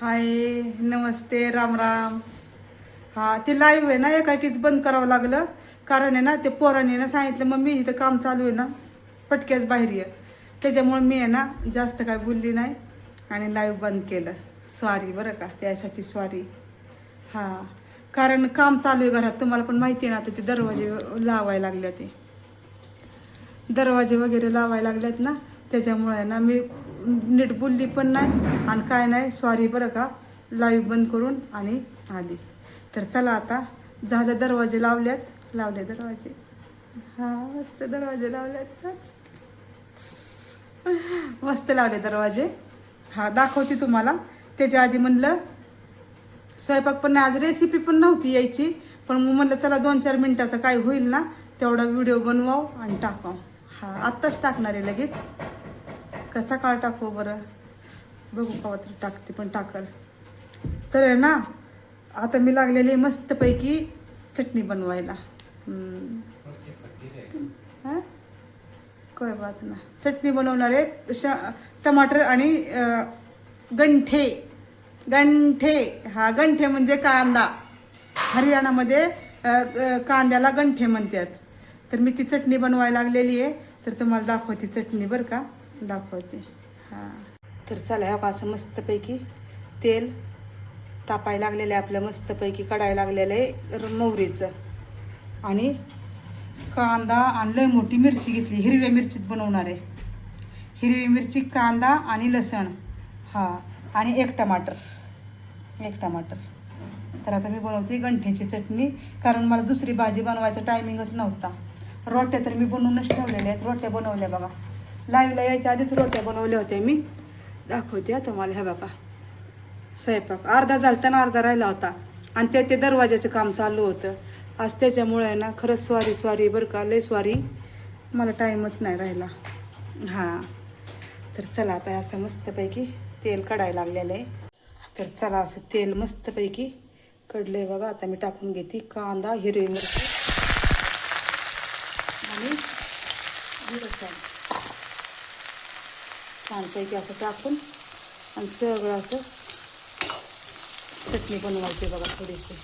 हाय नमस्ते राम राम. हा ते लाईव्ह आहे ना एकाकीच बंद करावं लागलं. कारण आहे ना ते पोरांनी ना सांगितलं मग मी इथं काम चालू आहे ना. पटक्याच बाहेर ये. त्याच्यामुळे मी आहे ना जास्त काय बोलली नाही आणि लाईव्ह बंद केलं. स्वारी बरं का त्यासाठी स्वारी हां कारण काम चालू आहे घरात. तुम्हाला पण माहिती आहे ना आता ते दरवाजे लावायला लागले ते. दरवाजे वगैरे लावायला लागलेत ना त्याच्यामुळे आहे ना मी नीट बोलली पण नाही आणि काय नाही. सॉरी बरं का. लाईव्ह बंद करून आणि आली. तर चला आता झालं दरवाजे लावल्यात लावले दरवाजे. हा मस्त दरवाजे लावल्यात मस्त लावले दरवाजे. हा दाखवते तुम्हाला. त्याच्या आधी म्हणलं स्वयंपाक पण नाही आज रेसिपी पण नव्हती यायची. पण मग म्हणलं चला दोन चार मिनटाचं काय होईल ना तेवढा व्हिडिओ बनवाव आणि टाकाव. हा आत्ताच टाकणार आहे लगेच. कसा काळ टाकू बरं? बघू का तर टाकते पण टाकल. तर आहे ना आता मी लागलेली आहे मस्तपैकी चटणी बनवायला. हम्म. काय बात ना. चटणी बनवणार आहे श टमाटर आणि गंठे. गंठे. हा गंठे म्हणजे कांदा. हरियाणामध्ये कांद्याला गंठे म्हणतात. तर मी ती चटणी बनवायला लागलेली आहे. तर तुम्हाला दाखवते चटणी बरं का. दाखवते. हां. तर चला बघा असं मस्तपैकी तेल तापायला लागलेलं आहे आपलं मस्तपैकी कढाय लागलेलं आहे मोहरीचं. आणि कांदा आणि लय मोठी मिरची घेतली हिरव्या मिरचीत बनवणार आहे. हिरवी मिरची कांदा आणि लसण. हां. आणि एक टमाटर. एक टमाटर. तर आता मी बनवते गंठ्याची चटणी कारण मला दुसरी भाजी बनवायचा टायमिंगच नव्हता. रोट्या तर मी बनवूनच ठेवलेल्या आहेत. रोट्या बनवल्या बघा. लाईव्हला यायच्या आधीच रोट्या बनवल्या होत्या मी. दाखवते आता मला ह्या बापा. स्वयंपाक. अर्धा झाला ना अर्धा राहिला होता. आणि ते ते दरवाजाचं काम चालू होतं. आज त्याच्यामुळे आहे ना खरंच स्वारी स्वारी बरं का लय स्वारी. मला टाईमच नाही राहिला. हां. तर चला आता असं मस्तपैकी तेल कढायला लागलेलं आहे. तर चला असं तेल मस्तपैकी कडलं आहे बघा. आता मी टाकून घेते कांदा हिरवी मिरची. आणि छानपैकी असं टाकून आणि सगळं असं चटणी बनवायची बघा थोडीशी.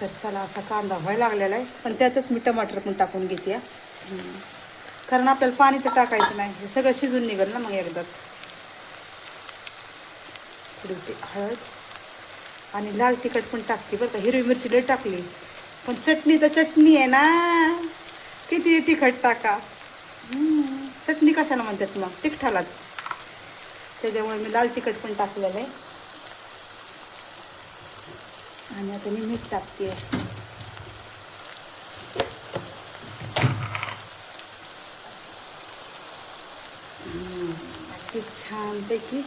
तर चला असा कांदा व्हायला लागलेला आहे. पण त्यातच मी टमाटर पण टाकून घेते कारण आपल्याला पाणी तर टाकायचं नाही. हे सगळं शिजून निघेल ना मग एकदाच. थोडीशी हळद आणि लाल तिखट पण टाकते बरं का. हिरवी मिरची लई टाकली. पण चटणी तर चटणी आहे ना. किती तिखट टाका. चटणी कशाला म्हणतात मग? तिखटालाच. त्याच्यामुळे मी लाल तिखट पण टाकलेलं आहे. आणि आता मी मीठ टाकते. अगदी छानपैकी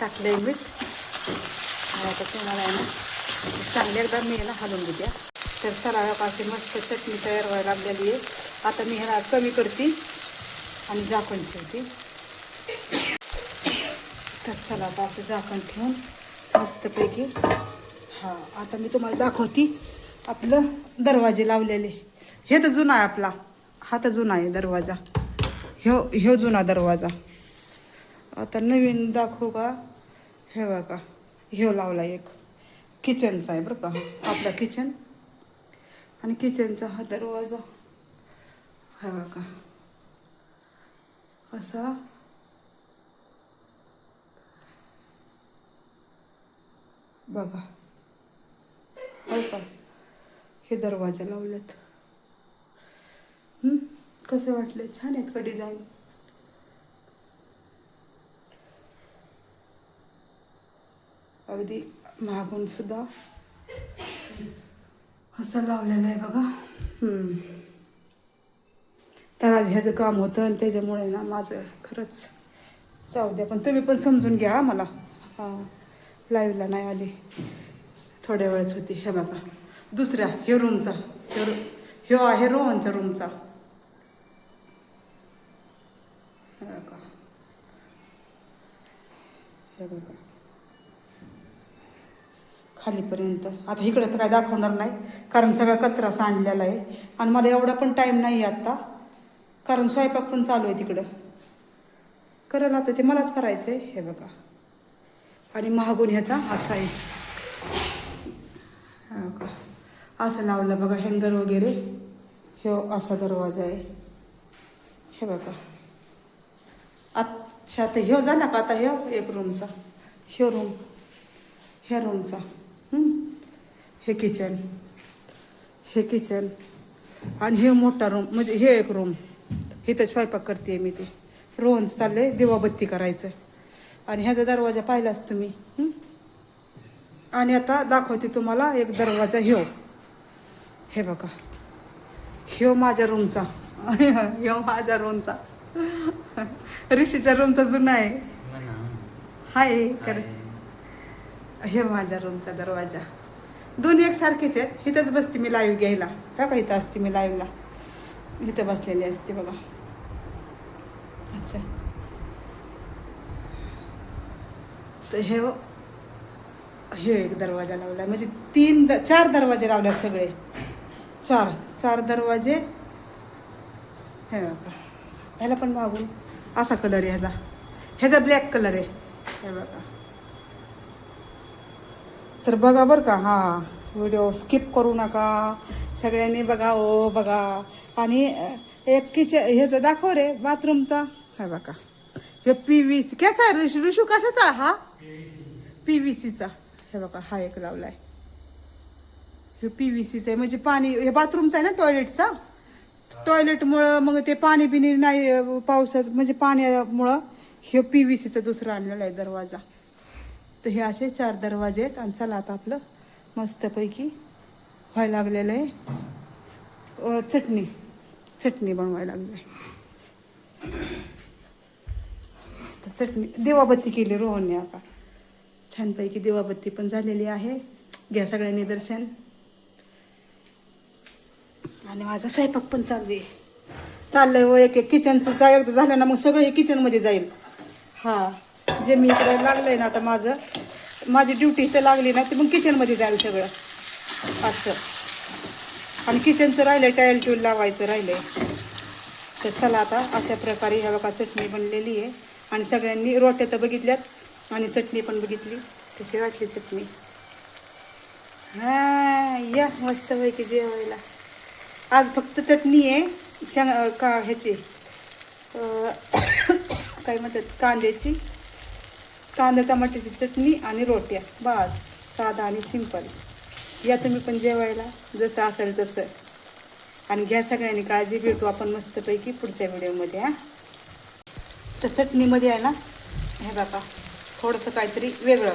टाकलंय मीठ. आणि आता तुम्हाला आहे ना चांगली एकदा मी ह्याला हलवून घेते तर चला अशी मस्त चटणी तयार व्हायला लागलेली आहे. आता मी ह्याला कमी करते. आणि झाकण ठेवते. तर चला आता असं झाकण ठेवून मस्तपैकी हा आता मी तुम्हाला दाखवते आपलं दरवाजे लावलेले. हे तर जुना आहे आपला. हा तर जुना आहे दरवाजा. ह्यो ह्यो जुना दरवाजा. आता नवीन दाखवू का? हे बघा. ह्यो लावला एक. किचनचा आहे बरं का. आपला किचन. आणि किचनचा हा दरवाजा. हे बघा. असा. बघा. हो का हे दरवाजा लावलेत. कसे वाटले? छान आहेत का डिझाईन अगदी मागून सुद्धा असं लावलेलं आहे बघा. त्याला तर आज ह्याचं काम होतं आणि त्याच्यामुळे ना माझं खरंच जाऊ द्या. पण तुम्ही पण समजून घ्या मला. हां लाईव्हला नाही आली. थोड्या वेळच होती. हे बघा. दुसऱ्या हे रूमचा ह्यो आहे रोहनच्या रूमचा हे बघा. हे बघा. खालीपर्यंत. आता इकडं तर काय दाखवणार नाही कारण सगळा कचरा सांडलेला आहे. आणि मला एवढा पण टाईम नाही आहे आत्ता. कारण स्वयंपाक पण चालू आहे तिकडं. करायला आता ते मलाच करायचं आहे हे बघा. आणि महागुण ह्याचा असा आहे. का. असं लावलं बघा हँगर वगैरे. हे असा दरवाजा आहे. हे बघा. अच्छा तर ह्यो झाला का आता ह्यो एक रूमचा ह्यो रूम ह्या रूमचा हे किचन हे किचन आणि हे मोठा रूम म्हणजे हे एक रूम इथं स्वयंपाक करते मी ते. रोहनचं चाललंय दिवाबत्ती करायचं आणि ह्याचा दरवाजा पाहिलाच तुम्ही? आणि आता दाखवते तुम्हाला एक दरवाजा ह्यो. हे बघा. ह्यो माझ्या रूमचा ह्यो माझ्या रूमचा ऋषीच्या रूमचा जुना आहे. हाय कर हे माझ्या रूमचा दरवाजा. दोन्ही एकसारखेच आहेत. इथंच बसते मी लाईव्ह घ्यायला. का इथं असते मी लाईव्हला इथं बसलेली असते बघा. अच्छा तर हे हे एक दरवाजा लावला. म्हणजे तीन द चार दरवाजे लावल्यात सगळे. चार चार दरवाजे. हे बघा ह्याला पण मागून असा कलर आहे ह्याचा. ह्याचा ब्लॅक कलर आहे. हे बघा. तर बघा बरं का. हां व्हिडिओ स्किप करू नका. सगळ्यांनी बघा ओ बघा. आणि एक किचन ह्याचं दाखव रे बाथरूमचा हा बघा हे पी व्ही सी कसा आहे ऋषू? ऋषू कशाचा हा? पी व्ही सीचा हे बघा हा एक लावला आहे हे पी व्ही सीचा आहे. म्हणजे पाणी हे बाथरूमचा आहे ना टॉयलेटचा? टॉयलेटमुळं मग ते पाणी बिणी नाही पावसाचं म्हणजे पाण्यामुळं हे पी व्ही सीचा दुसरा आणलेला आहे दरवाजा. तर हे असे चार दरवाजे आहेत आणि चला आता आपलं मस्तपैकी व्हायला लागलेलं आहे. चटणी. चटणी बनवायला लागली आहे. तर चटणी दिवाबत्ती केली रोहनने आता. छानपैकी दिवाबत्ती पण झालेली आहे. घ्या सगळ्यांनी दर्शन आणि माझा स्वयंपाक पण चालू आहे. चाललंय हो एक एक किचनचं एकदा झालं ना मग सगळं हे किचनमध्ये जाईल. हा जे मी इकडे लागलंय ना आता माझं माझी ड्युटी इथं लागली ना ते मग किचनमध्ये जाईल सगळं. असं. आणि किचनचं राहिलंय टाईल ट्यूल लावायचं राहिलंय. तर चला आता अशा प्रकारे ह्या बघा चटणी बनलेली आहे. आणि सगळ्यांनी रोट्या तर बघितल्यात आणि चटणी पण बघितली. तशी वाटली चटणी? हा या मस्तपैकी जेवायला. आज फक्त चटणी आहे शेंग का ह्याची काय म्हणतात कांद्याची कांदा टमाट्याची चटणी आणि रोट्या. बस साधा आणि सिंपल. या तुम्ही पण जेवायला जसं असेल तसं. आणि घ्या सगळ्यांनी काळजी भेटू आपण मस्तपैकी पुढच्या व्हिडिओमध्ये हां. तर चटणीमध्ये आहे ना हे बघा थोडंसं काहीतरी वेगळं.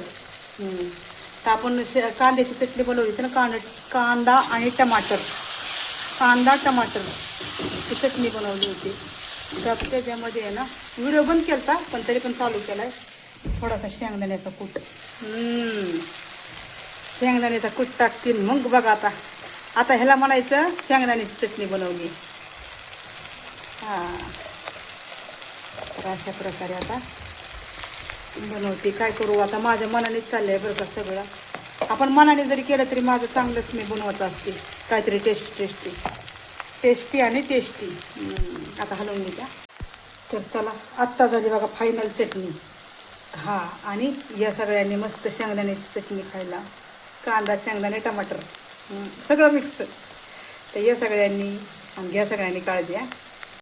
तर आपण शे कांद्याची चटणी बनवली होती ना कांदा कांदा आणि टमाटर. कांदा टमाटर ही चटणी बनवली होती. तर त्याच्यामध्ये आहे ना व्हिडिओ बंद केला पण तरी पण चालू केला आहे थोडासा शेंगदाण्याचा कूट. शेंगदाण्याचा कूट टाकतील. मग बघा आता. आता ह्याला म्हणायचं शेंगदाण्याची चटणी बनवली. हां. तर अशा प्रकारे आता बनवते. काय करू आता? माझ्या मनानेच चाललंय बरं का सगळं. आपण मनाने जरी केलं तरी माझं चांगलंच मी बनवत असते. काहीतरी टेस्ट टेस्टी टेस्टी आणि टेस्टी आता हलवून घ्या तर चला आत्ता झाली बघा फायनल चटणी. हां आणि या सगळ्यांनी मस्त शेंगदाण्याची चटणी खायला. कांदा शेंगदाणे टमाटर. सगळं मिक्स तर या सगळ्यांनी आणि घ्या सगळ्यांनी काळजी हा.